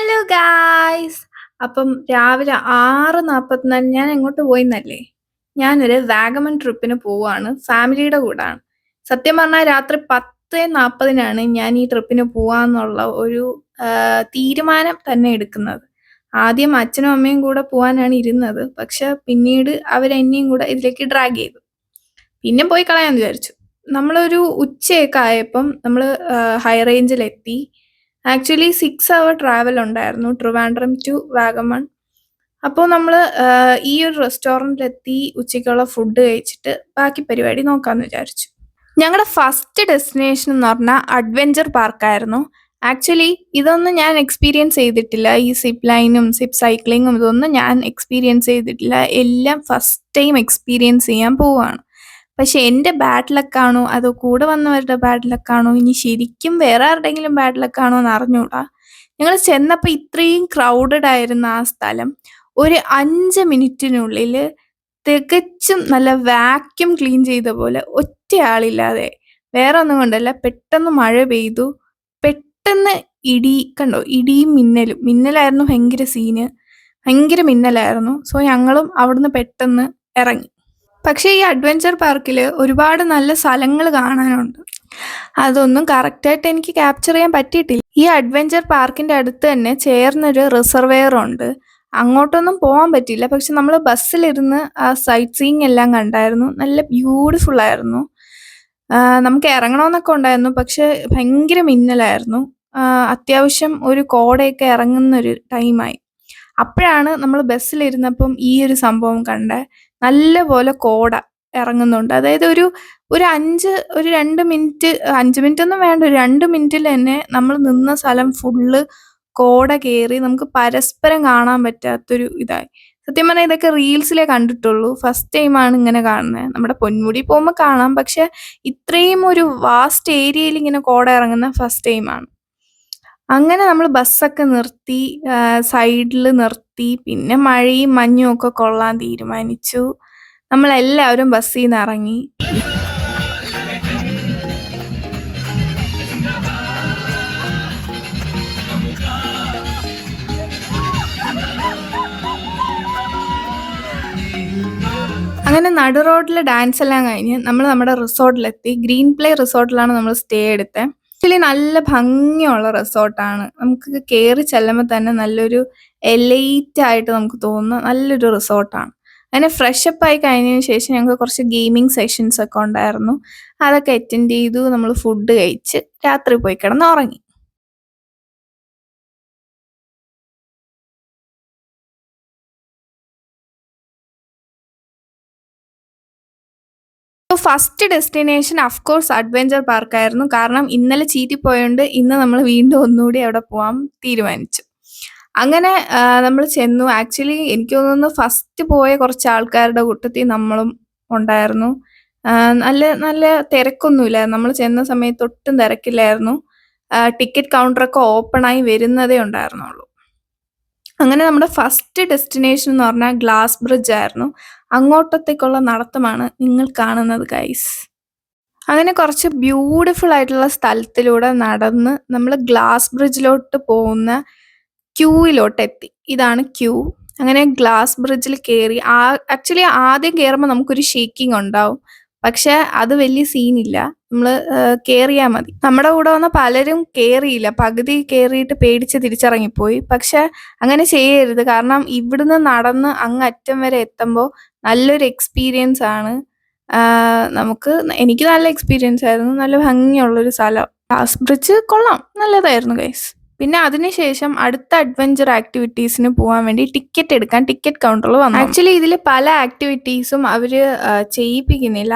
Hello guys. അപ്പം രാവിലെ ആറ് നാൽപ്പത്തിനാല് ഞാൻ എങ്ങോട്ട് പോയിന്നല്ലേ? ഞാനൊരു വാഗമൺ ട്രിപ്പിന് പോവാണ്. ഫാമിലിയുടെ കൂടാണ്. സത്യം പറഞ്ഞാൽ രാത്രി പത്ത് നാൽപ്പതിനാണ് ഞാൻ ഈ ട്രിപ്പിന് പോവാന്നുള്ള ഒരു തീരുമാനം തന്നെ എടുക്കുന്നത്. ആദ്യം അച്ഛനും അമ്മയും കൂടെ പോവാനാണ് ഇരുന്നത്. പക്ഷെ പിന്നീട് അവരെന്നെയും കൂടെ ഇതിലേക്ക് ഡ്രാഗ് ചെയ്തു. പിന്നെ പോയി കളയാന്ന് വിചാരിച്ചു. നമ്മളൊരു ഉച്ചയൊക്കെ ആയപ്പം നമ്മൾ ഹൈ റേഞ്ചിലെത്തി ആക്ച്വലി സിക്സ് അവർ ട്രാവൽ ഉണ്ടായിരുന്നു ട്രിവാൻഡ്രം ടു വാഗമൺ അപ്പോൾ നമ്മൾ ഈ ഒരു റെസ്റ്റോറന്റിലെത്തി ഉച്ചയ്ക്കുള്ള ഫുഡ് കഴിച്ചിട്ട് ബാക്കി പരിപാടി നോക്കാമെന്ന് വിചാരിച്ചു. ഞങ്ങളുടെ ഫസ്റ്റ് ഡെസ്റ്റിനേഷൻ എന്ന് പറഞ്ഞാൽ അഡ്വഞ്ചർ പാർക്കായിരുന്നു ആക്ച്വലി ഇതൊന്നും ഞാൻ എക്സ്പീരിയൻസ് ചെയ്തിട്ടില്ല. ഈ സിപ്പ് ലൈനും സിപ്പ് സൈക്ലിങ്ങും ഇതൊന്നും ഞാൻ എക്സ്പീരിയൻസ് ചെയ്തിട്ടില്ല. എല്ലാം ഫസ്റ്റ് ടൈം എക്സ്പീരിയൻസ് ചെയ്യാൻ പോവുകയാണ് പക്ഷെ എന്റെ ബാഡ് ലക്കാണോ അതോ കൂടെ വന്നവരുടെ ബാഡ് ലക്കാണോ ഇനി ശരിക്കും വേറെ ആരുടെങ്കിലും ബാഡ് ലക്കാണോ എന്ന് അറിഞ്ഞൂടാ. ഞങ്ങൾ ചെന്നപ്പോൾ ഇത്രയും ക്രൗഡഡ് ആയിരുന്ന ആ സ്ഥലം ഒരു അഞ്ച് മിനിറ്റിനുള്ളിൽ തികച്ചും നല്ല വാക്യൂം ക്ലീൻ ചെയ്ത പോലെ ഒറ്റ ആളില്ലാതെ വേറെ ഒന്നും കൊണ്ടല്ല പെട്ടെന്ന് മഴ പെയ്തു. പെട്ടെന്ന് ഇടി കണ്ടോ? ഇടിയും മിന്നലും. മിന്നലായിരുന്നു ഭയങ്കര സീന് ഭയങ്കര മിന്നലായിരുന്നു. സോ ഞങ്ങളും അവിടുന്ന് പെട്ടെന്ന് ഇറങ്ങി. പക്ഷേ ഈ അഡ്വഞ്ചർ പാർക്കിൽ ഒരുപാട് നല്ല സ്ഥലങ്ങൾ കാണാനുണ്ട്. അതൊന്നും കറക്റ്റായിട്ട് എനിക്ക് ക്യാപ്ചർ ചെയ്യാൻ പറ്റിയിട്ടില്ല. ഈ അഡ്വഞ്ചർ പാർക്കിന്റെ അടുത്ത് തന്നെ ചേർന്നൊരു റിസർവെയർ ഉണ്ട്. അങ്ങോട്ടൊന്നും പോകാൻ പറ്റിയില്ല. പക്ഷെ നമ്മൾ ബസ്സിലിരുന്ന് ആ സൈറ്റ് സീയിങ് എല്ലാം കണ്ടായിരുന്നു. നല്ല ബ്യൂട്ടിഫുൾ ആയിരുന്നു. നമുക്ക് ഇറങ്ങണമെന്നൊക്കെ ഉണ്ടായിരുന്നു. പക്ഷെ ഭയങ്കര മിന്നലായിരുന്നു. അത്യാവശ്യം ഒരു കോടയൊക്കെ ഇറങ്ങുന്നൊരു ടൈമായി അപ്പോഴാണ് നമ്മൾ ബസ്സിലിരുന്നപ്പം ഈ ഒരു സംഭവം കണ്ടത് നല്ലപോലെ കോട ഇറങ്ങുന്നുണ്ട്. അതായത് ഒരു ഒരു അഞ്ച് ഒരു രണ്ട് മിനിറ്റ് അഞ്ച് മിനിറ്റ് ഒന്നും വേണ്ട ഒരു രണ്ട് മിനിറ്റിൽ തന്നെ നമ്മൾ നിന്ന സ്ഥലം ഫുള്ള് കോട കയറി നമുക്ക് പരസ്പരം കാണാൻ പറ്റാത്തൊരു ഇതായി. സത്യം പറഞ്ഞാൽ ഇതൊക്കെ റീൽസിലേ കണ്ടിട്ടുള്ളൂ. ഫസ്റ്റ് ടൈമാണ് ഇങ്ങനെ കാണുന്നത് നമ്മുടെ പൊന്മുടി പോകുമ്പോൾ കാണാം. പക്ഷെ ഇത്രയും ഒരു വാസ്റ്റ് ഏരിയയിൽ ഇങ്ങനെ കോട ഇറങ്ങുന്ന ഫസ്റ്റ് ടൈമാണ് അങ്ങനെ നമ്മൾ ബസ്സൊക്കെ നിർത്തി സൈഡിൽ നിർത്തി പിന്നെ മഴയും മഞ്ഞും ഒക്കെ കൊള്ളാൻ തീരുമാനിച്ചു. നമ്മളെല്ലാവരും ബസ്സിൽ നിന്ന് ഇറങ്ങി. അങ്ങനെ നടു റോഡിൽ ഡാൻസ് എല്ലാം കഴിഞ്ഞ് നമ്മൾ നമ്മുടെ റിസോർട്ടിലെത്തി. ഗ്രീൻ പ്ലേ റിസോർട്ടിലാണ് നമ്മൾ സ്റ്റേ എടുത്തത് ആക്ച്വലി നല്ല ഭംഗിയുള്ള റിസോർട്ടാണ്. നമുക്ക് കയറി ചെല്ലുമ്പോൾ തന്നെ നല്ലൊരു എലൈറ്റ് ആയിട്ട് നമുക്ക് തോന്നുന്ന നല്ലൊരു റിസോർട്ടാണ്. അങ്ങനെ ഫ്രഷ് അപ്പ് ആയി കഴിഞ്ഞതിന് ശേഷം ഞങ്ങൾക്ക് കുറച്ച് ഗെയിമിംഗ് സെഷൻസ് ഒക്കെ ഉണ്ടായിരുന്നു. അതൊക്കെ അറ്റൻഡ് ചെയ്തു. നമ്മൾ ഫുഡ് കഴിച്ച് രാത്രി പോയി കിടന്ന് ഉറങ്ങി first destination of course adventure പാർക്കായിരുന്നു കാരണം ഇന്നലെ ചീറ്റി ചീറ്റിപ്പോയോണ്ട് ഇന്ന് നമ്മൾ വീണ്ടും ഒന്നുകൂടി അവിടെ പോകാൻ തീരുമാനിച്ചു. അങ്ങനെ നമ്മൾ ചെന്നു. ആക്ച്വലി എനിക്ക് തോന്നുന്നു ഫസ്റ്റ് പോയ കുറച്ച് ആൾക്കാരുടെ കൂട്ടത്തിൽ നമ്മളും ഉണ്ടായിരുന്നു. നല്ല നല്ല തിരക്കൊന്നുമില്ല നമ്മൾ ചെന്ന സമയത്ത് ഒട്ടും തിരക്കില്ലായിരുന്നു. ടിക്കറ്റ് കൗണ്ടറൊക്കെ ഓപ്പണായി വരുന്നതേ ഉണ്ടായിരുന്നുള്ളൂ. അങ്ങനെ നമ്മുടെ ഫസ്റ്റ് ഡെസ്റ്റിനേഷൻ എന്ന് പറഞ്ഞാൽ ഗ്ലാസ് ബ്രിഡ്ജ് ആയിരുന്നു. അങ്ങോട്ടത്തേക്കുള്ള നടത്തമാണ് നിങ്ങൾ കാണുന്നത് ഗൈസ് അങ്ങനെ കുറച്ച് ബ്യൂട്ടിഫുൾ ആയിട്ടുള്ള സ്ഥലത്തിലൂടെ നടന്ന് നമ്മൾ ഗ്ലാസ് ബ്രിഡ്ജിലോട്ട് പോകുന്ന ക്യൂയിലോട്ട് എത്തി. ഇതാണ് ക്യൂ അങ്ങനെ ഗ്ലാസ് ബ്രിഡ്ജിൽ കയറി ആ ആക്ച്വലി ആദ്യം കയറുമ്പോൾ നമുക്കൊരു ഷേക്കിംഗ് ഉണ്ടാവും. പക്ഷെ അത് വലിയ സീനില്ല. നമ്മൾ കയറിയാൽ മതി. നമ്മുടെ കൂടെ വന്ന പലരും കയറിയില്ല പകുതി കയറിയിട്ട് പേടിച്ച് തിരിച്ചിറങ്ങിപ്പോയി. പക്ഷെ അങ്ങനെ ചെയ്യരുത്. കാരണം ഇവിടുന്ന് നടന്ന് അങ്ങ് അറ്റം വരെ എത്തുമ്പോൾ നല്ലൊരു എക്സ്പീരിയൻസ് ആണ്. നമുക്ക് എനിക്ക് നല്ല എക്സ്പീരിയൻസ് ആയിരുന്നു. നല്ല ഭംഗിയുള്ളൊരു സ്ഥലം. ഗ്ലാസ് ബ്രിഡ്ജ് കൊള്ളാം. നല്ലതായിരുന്നു ഗൈസ് പിന്നെ അതിനുശേഷം അടുത്ത അഡ്വഞ്ചർ ആക്ടിവിറ്റീസിന് പോകാൻ വേണ്ടി ടിക്കറ്റ് എടുക്കാൻ ടിക്കറ്റ് കൗണ്ടറിൽ വന്നു. ആക്ച്വലി ഇതിൽ പല ആക്ടിവിറ്റീസും അവർ ചെയ്യിപ്പിക്കുന്നില്ല.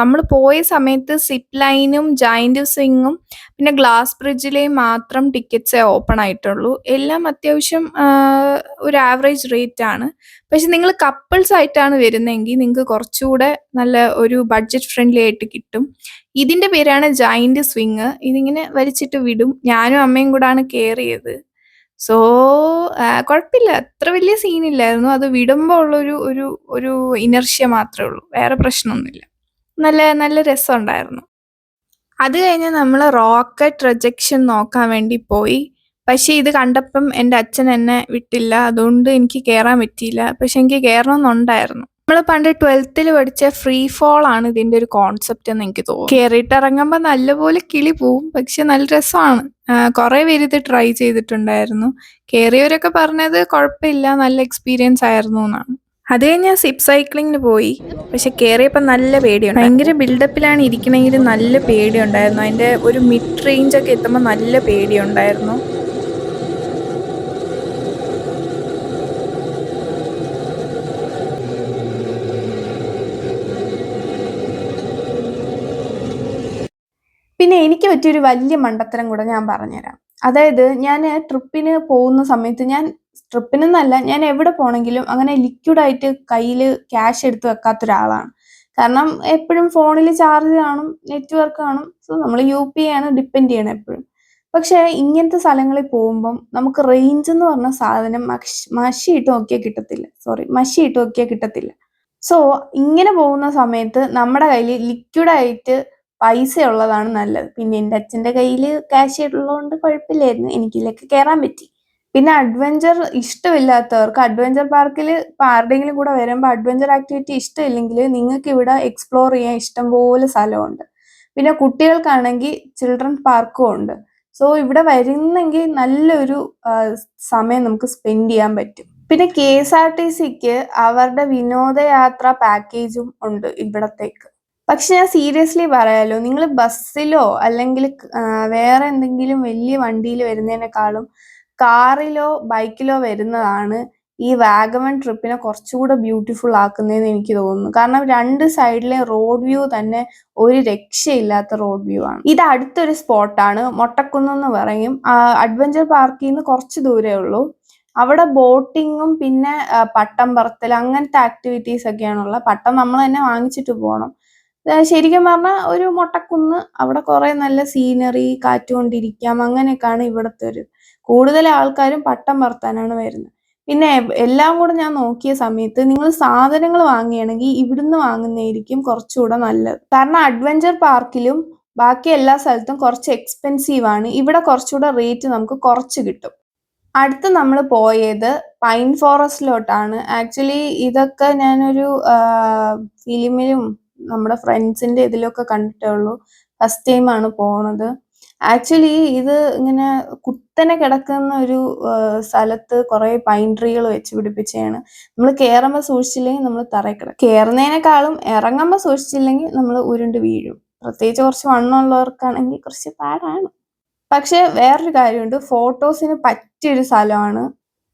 നമ്മൾ പോയ സമയത്ത് സിപ്പ് ലൈനും ജൈന്റ് സ്വിങ്ങും പിന്നെ ഗ്ലാസ് ബ്രിഡ്ജിലെയും മാത്രം ടിക്കറ്റ്സേ ഓപ്പൺ ആയിട്ടുള്ളൂ. എല്ലാം അത്യാവശ്യം ഒരു ആവറേജ് റേറ്റ് ആണ്. പക്ഷെ നിങ്ങൾ കപ്പിൾസ് ആയിട്ടാണ് വരുന്നതെങ്കിൽ നിങ്ങൾക്ക് കുറച്ചുകൂടെ നല്ല ഒരു ബഡ്ജറ്റ് ഫ്രണ്ട്ലി ആയിട്ട് കിട്ടും. ഇതിന്റെ പേരാണ് ജൈന്റ് സ്വിങ് ഇതിങ്ങനെ വലിച്ചിട്ട് വിടും. ഞാനും അമ്മയും കൂടാണ് കയറിയത് സോ കുഴപ്പമില്ല. അത്ര വലിയ സീനില്ലായിരുന്നു അത് വിടുമ്പോൾ ഉള്ളൊരു ഒരു ഒരു ഇനർഷ്യ മാത്രമേ ഉള്ളൂ. വേറെ പ്രശ്നമൊന്നുമില്ല. നല്ല നല്ല രസമുണ്ടായിരുന്നു. അത് കഴിഞ്ഞ് നമ്മൾ റോക്കറ്റ് റിജക്ഷൻ നോക്കാൻ വേണ്ടി പോയി. പക്ഷേ ഇത് കണ്ടപ്പം എന്റെ അച്ഛൻ എന്നെ വിട്ടില്ല. അതുകൊണ്ട് എനിക്ക് കയറാൻ പറ്റിയില്ല. പക്ഷെ എനിക്ക് കയറണമെന്നുണ്ടായിരുന്നു നമ്മൾ പണ്ട് 12ൽ പഠിച്ച ഫ്രീ ഫോൾ ആണ് ഇതിന്റെ ഒരു കോൺസെപ്റ്റ് എന്ന് എനിക്ക് തോന്നുന്നു. കേറിയിട്ടിറങ്ങുമ്പോ നല്ലപോലെ കിളി പോവും. പക്ഷെ നല്ല രസമാണ്. കുറേ പേര് ഇത് ട്രൈ ചെയ്തിട്ടുണ്ടായിരുന്നു. കയറിയവരൊക്കെ പറഞ്ഞത് കുഴപ്പമില്ല നല്ല എക്സ്പീരിയൻസ് ആയിരുന്നു എന്നാണ്. അത് കഴിഞ്ഞ് ഞാൻ സിപ്പ് സൈക്ലിങ്ങിന് പോയി. പക്ഷെ കയറിയപ്പോൾ നല്ല പേടിയുണ്ട്. ഭയങ്കര ബിൽഡപ്പിലാണ് ഇരിക്കണമെങ്കിൽ നല്ല പേടിയുണ്ടായിരുന്നു. അതിന്റെ ഒരു മിഡ് റേഞ്ച് ഒക്കെ എത്തുമ്പോൾ നല്ല പേടിയുണ്ടായിരുന്നു. പിന്നെ എനിക്ക് പറ്റിയൊരു വലിയ മണ്ടത്തരം കൂടെ ഞാൻ പറഞ്ഞുതരാം. അതായത് ഞാൻ ട്രിപ്പിന് പോകുന്ന സമയത്ത് ഞാൻ ട്രിപ്പിനെന്നല്ല ഞാൻ എവിടെ പോണെങ്കിലും അങ്ങനെ ലിക്വിഡായിട്ട് കയ്യിൽ ക്യാഷ് എടുത്ത് വെക്കാത്ത ഒരാളാണ്. കാരണം എപ്പോഴും ഫോണിൽ ചാർജ് കാണും, നെറ്റ്‌വർക്ക് കാണും. സോ നമ്മൾ യു പി ആണ് ഡിപ്പെൻഡ് ചെയ്യണം എപ്പോഴും പക്ഷേ ഇങ്ങനത്തെ സ്ഥലങ്ങളിൽ പോകുമ്പം നമുക്ക് റേഞ്ച് എന്ന് പറഞ്ഞ സാധനം മഷ് മഷിയിട്ട് നോക്കിയാൽ കിട്ടത്തില്ല. സോറി മഷിയിട്ട് നോക്കിയാൽ കിട്ടത്തില്ല. സോ ഇങ്ങനെ പോകുന്ന സമയത്ത് നമ്മുടെ കയ്യിൽ ലിക്വിഡ് ആയിട്ട് പൈസ ഉള്ളതാണ് നല്ലത്. പിന്നെ എന്റെ അച്ഛന്റെ കയ്യിൽ ക്യാഷ് ഉള്ളതുകൊണ്ട് കുഴപ്പമില്ലായിരുന്നു. എനിക്കിതിലേക്ക് കയറാൻ പറ്റി. പിന്നെ അഡ്വഞ്ചർ ഇഷ്ടമില്ലാത്തവർക്ക് അഡ്വഞ്ചർ പാർക്കിൽ ഇപ്പൊ ആരുടെയെങ്കിലും കൂടെ വരുമ്പോൾ അഡ്വഞ്ചർ ആക്ടിവിറ്റി ഇഷ്ടമില്ലെങ്കിൽ നിങ്ങൾക്ക് ഇവിടെ എക്സ്പ്ലോർ ചെയ്യാൻ ഇഷ്ടംപോലെ സ്ഥലമുണ്ട്. പിന്നെ കുട്ടികൾക്കാണെങ്കിൽ ചിൽഡ്രൻ പാർക്കും ഉണ്ട്. സോ ഇവിടെ വരുന്നെങ്കിൽ നല്ലൊരു സമയം നമുക്ക് സ്പെൻഡ് ചെയ്യാൻ പറ്റും. പിന്നെ കെ എസ് ആർ ടി സിക്ക് അവരുടെ വിനോദയാത്ര പാക്കേജും ഉണ്ട് ഇവിടത്തേക്ക്. പക്ഷെ ഞാൻ സീരിയസ്ലി പറയാലോ നിങ്ങൾ ബസ്സിലോ അല്ലെങ്കിൽ വേറെ എന്തെങ്കിലും വലിയ വണ്ടിയിൽ വരുന്നതിനേക്കാളും കാറിലോ ബൈക്കിലോ വരുന്നതാണ് ഈ വാഗമൺ ട്രിപ്പിനെ കുറച്ചുകൂടെ ബ്യൂട്ടിഫുൾ ആക്കുന്നതെന്ന് എനിക്ക് തോന്നുന്നു. കാരണം രണ്ട് സൈഡിലെ റോഡ് വ്യൂ തന്നെ ഒരു രക്ഷയില്ലാത്ത റോഡ് വ്യൂ ആണ്. ഇത് അടുത്തൊരു സ്പോട്ടാണ്. മൊട്ടക്കുന്ന് പറയും. അഡ്വഞ്ചർ പാർക്കിൽ നിന്ന് കുറച്ച് ദൂരേ ഉള്ളൂ. അവിടെ ബോട്ടിങ്ങും പിന്നെ പട്ടം പറത്തൽ അങ്ങനത്തെ ആക്ടിവിറ്റീസ് ഒക്കെയാണുള്ളത്. പട്ടം നമ്മൾ തന്നെ വാങ്ങിച്ചിട്ട് പോണം. ശരിക്കും പറഞ്ഞാൽ ഒരു മൊട്ടക്കുന്ന് അവിടെ കുറെ നല്ല സീനറി കാറ്റുകൊണ്ടിരിക്കാം അങ്ങനെയൊക്കെയാണ് ഇവിടുത്തെ ഒരു കൂടുതൽ ആൾക്കാരും പട്ടം പറത്താനാണ് വരുന്നത്. പിന്നെ എല്ലാം കൂടെ ഞാൻ നോക്കിയ സമയത്ത് നിങ്ങൾ സാധനങ്ങൾ വാങ്ങുകയാണെങ്കിൽ ഇവിടുന്ന് വാങ്ങുന്നതായിരിക്കും കുറച്ചുകൂടെ നല്ലത്. കാരണം അഡ്വഞ്ചർ പാർക്കിലും ബാക്കി എല്ലാ സ്ഥലത്തും കുറച്ച് എക്സ്പെൻസീവ് ആണ്. ഇവിടെ കുറച്ചുകൂടെ റേറ്റ് നമുക്ക് കുറച്ച് കിട്ടും. അടുത്ത് നമ്മൾ പോയത് പൈൻ ഫോറസ്റ്റിലോട്ടാണ്. ആക്ച്വലി ഇതൊക്കെ ഞാനൊരു ഫിലിമിലും നമ്മുടെ ഫ്രണ്ട്സിന്റെ ഇതിലൊക്കെ കണ്ടിട്ടേ ഉള്ളൂ. ഫസ്റ്റ് ടൈം ആണ് പോണത്. ആക്ച്വലി ഇത് ഇങ്ങനെ കുത്തനെ കിടക്കുന്ന ഒരു സ്ഥലത്ത് കുറെ പൈൻ ട്രീകൾ വെച്ച് പിടിപ്പിച്ചാണ് നമ്മൾ കയറുമ്പോൾ സൂക്ഷിച്ചില്ലെങ്കിൽ നമ്മൾ തറയിൽ കിടക്കും. കേറുന്നതിനേക്കാളും ഇറങ്ങുമ്പോ സൂക്ഷിച്ചില്ലെങ്കിൽ നമ്മൾ ഉരുണ്ട് വീഴും. പ്രത്യേകിച്ച് കുറച്ച് വണ്ണമുള്ളവർക്കാണെങ്കിൽ കുറച്ച് പാടാണ്. പക്ഷെ വേറൊരു കാര്യമുണ്ട് ഫോട്ടോസിന് പറ്റിയൊരു സ്ഥലമാണ്.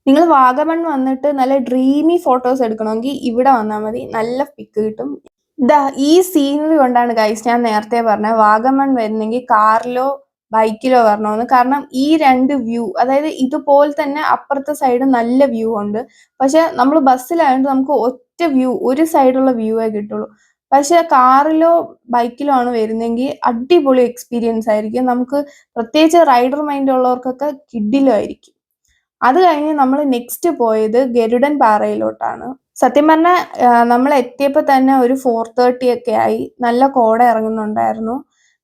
നിങ്ങൾ വാഗമൺ വന്നിട്ട് നല്ല ഡ്രീമി ഫോട്ടോസ് എടുക്കണമെങ്കിൽ ഇവിടെ വന്നാൽ മതി. നല്ല പിക്ക് കിട്ടും. ദാ ഈ സീനറി കൊണ്ടാണ് ഗൈസ് ഞാൻ നേരത്തെ പറഞ്ഞ വാഗമൺ വരുന്നെങ്കിൽ കാറിലോ ബൈക്കിലോ വരണമെന്ന്. കാരണം ഈ രണ്ട് വ്യൂ അതായത് ഇതുപോലെ തന്നെ അപ്പുറത്തെ സൈഡ് നല്ല വ്യൂ ഉണ്ട്. പക്ഷെ നമ്മൾ ബസ്സിലായതുകൊണ്ട് നമുക്ക് ഒറ്റ വ്യൂ ഒരു സൈഡുള്ള വ്യൂവേ കിട്ടുള്ളൂ. പക്ഷെ കാറിലോ ബൈക്കിലോ ആണ് വരുന്നെങ്കിൽ അടിപൊളി എക്സ്പീരിയൻസ് ആയിരിക്കും. നമുക്ക് പ്രത്യേകിച്ച് റൈഡർ മൈൻഡ് ഉള്ളവർക്കൊക്കെ കിഡിലോ ആയിരിക്കും. അത് കഴിഞ്ഞ് നമ്മൾ നെക്സ്റ്റ് പോയത് ഗരുഡൻ പാറയിലോട്ടാണ്. സത്യം പറഞ്ഞാൽ നമ്മൾ എത്തിയപ്പോൾ തന്നെ ഒരു 4:30 ഒക്കെ ആയി. നല്ല കോട ഇറങ്ങുന്നുണ്ടായിരുന്നു.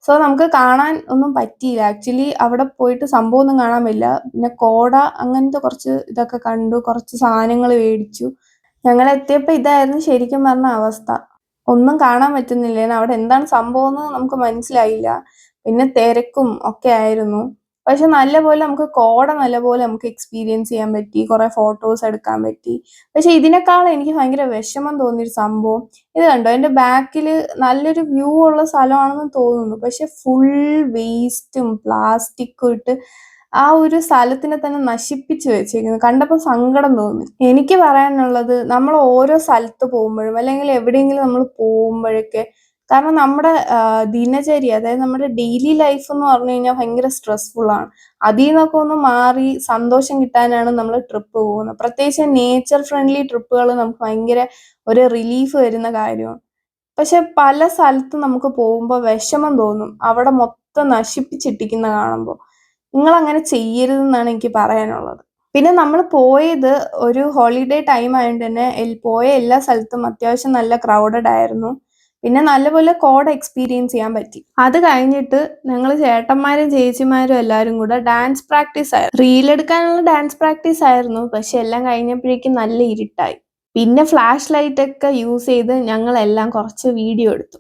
സോ നമുക്ക് കാണാൻ ഒന്നും പറ്റിയില്ല. ആക്ച്വലി അവിടെ പോയിട്ട് സംഭവം ഒന്നും കാണാൻ പറ്റില്ല. പിന്നെ കോട അങ്ങനത്തെ കുറച്ച് ഇതൊക്കെ കണ്ടു. കുറച്ച് സാധനങ്ങൾ മേടിച്ചു. ഞങ്ങൾ എത്തിയപ്പോൾ ഇതായിരുന്നു ശരിക്കും പറഞ്ഞ അവസ്ഥ. ഒന്നും കാണാൻ പറ്റുന്നില്ല. അവിടെ എന്താണ് സംഭവം എന്ന് നമുക്ക് മനസ്സിലായില്ല. പിന്നെ തിരക്കും ഒക്കെ ആയിരുന്നു. പക്ഷെ നല്ലപോലെ നമുക്ക് കോട നല്ലപോലെ നമുക്ക് എക്സ്പീരിയൻസ് ചെയ്യാൻ പറ്റി. കുറെ ഫോട്ടോസ് എടുക്കാൻ പറ്റി. പക്ഷെ ഇതിനേക്കാൾ എനിക്ക് ഭയങ്കര വിഷമം തോന്നിയൊരു സംഭവം ഇത് കണ്ടോ എന്റെ ബാക്കിൽ നല്ലൊരു വ്യൂ ഉള്ള സ്ഥലമാണെന്ന് തോന്നുന്നു. പക്ഷെ ഫുൾ വേസ്റ്റും പ്ലാസ്റ്റിക്കും ഇട്ട് ആ ഒരു സ്ഥലത്തിനെ തന്നെ നശിപ്പിച്ച് വെച്ചേക്കുന്നു. കണ്ടപ്പോൾ സങ്കടം തോന്നി. എനിക്ക് പറയാനുള്ളത് നമ്മൾ ഓരോ സ്ഥലത്ത് പോകുമ്പോഴും അല്ലെങ്കിൽ എവിടെയെങ്കിലും നമ്മൾ പോകുമ്പോഴൊക്കെ കാരണം നമ്മുടെ ദിനചര്യ അതായത് നമ്മുടെ ഡെയിലി ലൈഫ് എന്ന് പറഞ്ഞു കഴിഞ്ഞാൽ ഭയങ്കര സ്ട്രെസ്ഫുൾ ആണ്. അതിൽ നിന്നൊക്കെ ഒന്ന് മാറി സന്തോഷം കിട്ടാനാണ് നമ്മൾ ട്രിപ്പ് പോകുന്നത്. പ്രത്യേകിച്ച് നേച്ചർ ഫ്രണ്ട്ലി ട്രിപ്പുകൾ നമുക്ക് ഭയങ്കര ഒരു റിലീഫ് വരുന്ന കാര്യമാണ്. പക്ഷെ പല സ്ഥലത്തും നമുക്ക് പോകുമ്പോൾ വിഷമം തോന്നും. അവിടെ മൊത്തം നശിപ്പിച്ചിട്ടിക്കുന്ന കാണുമ്പോൾ നിങ്ങൾ അങ്ങനെ ചെയ്യരുതെന്നാണ് എനിക്ക് പറയാനുള്ളത്. പിന്നെ നമ്മൾ പോയത് ഒരു ഹോളിഡേ ടൈം ആയതുകൊണ്ട് തന്നെ പോയ എല്ലാ സ്ഥലത്തും അത്യാവശ്യം നല്ല ക്രൗഡഡ് ആയിരുന്നു. പിന്നെ നല്ലപോലെ കോഡ് എക്സ്പീരിയൻസ് ചെയ്യാൻ പറ്റി. അത് കഴിഞ്ഞിട്ട് ഞങ്ങൾ ചേട്ടന്മാരും ചേച്ചിമാരും എല്ലാവരും കൂടെ ഡാൻസ് പ്രാക്ടീസ് ആയിരുന്നു റീലെടുക്കാനുള്ള ഡാൻസ് പ്രാക്ടീസ് ആയിരുന്നു. പക്ഷെ എല്ലാം കഴിഞ്ഞപ്പോഴേക്കും നല്ല ഇരുട്ടായി. പിന്നെ ഫ്ലാഷ് ലൈറ്റ് ഒക്കെ യൂസ് ചെയ്ത് ഞങ്ങളെല്ലാം കുറച്ച് വീഡിയോ എടുത്തു.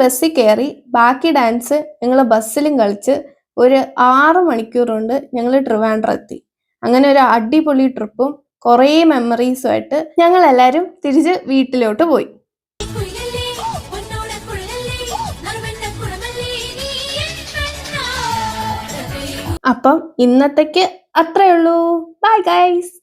ബസ്സിൽ കയറി ബാക്കി ഡാൻസ് ഞങ്ങൾ ബസ്സിലും കളിച്ച് ഒരു ആറ് മണിക്കൂർ കൊണ്ട് ഞങ്ങൾ ട്രിവാൻഡ്രം എത്തി. അങ്ങനെ ഒരു അടിപൊളി ട്രിപ്പും കുറേ മെമ്മറീസുമായിട്ട് ഞങ്ങൾ എല്ലാവരും തിരിച്ച് വീട്ടിലോട്ട് പോയി. അപ്പം ഇന്നത്തേക്ക് അത്രയുള്ളൂ ബൈ ഗൈസ്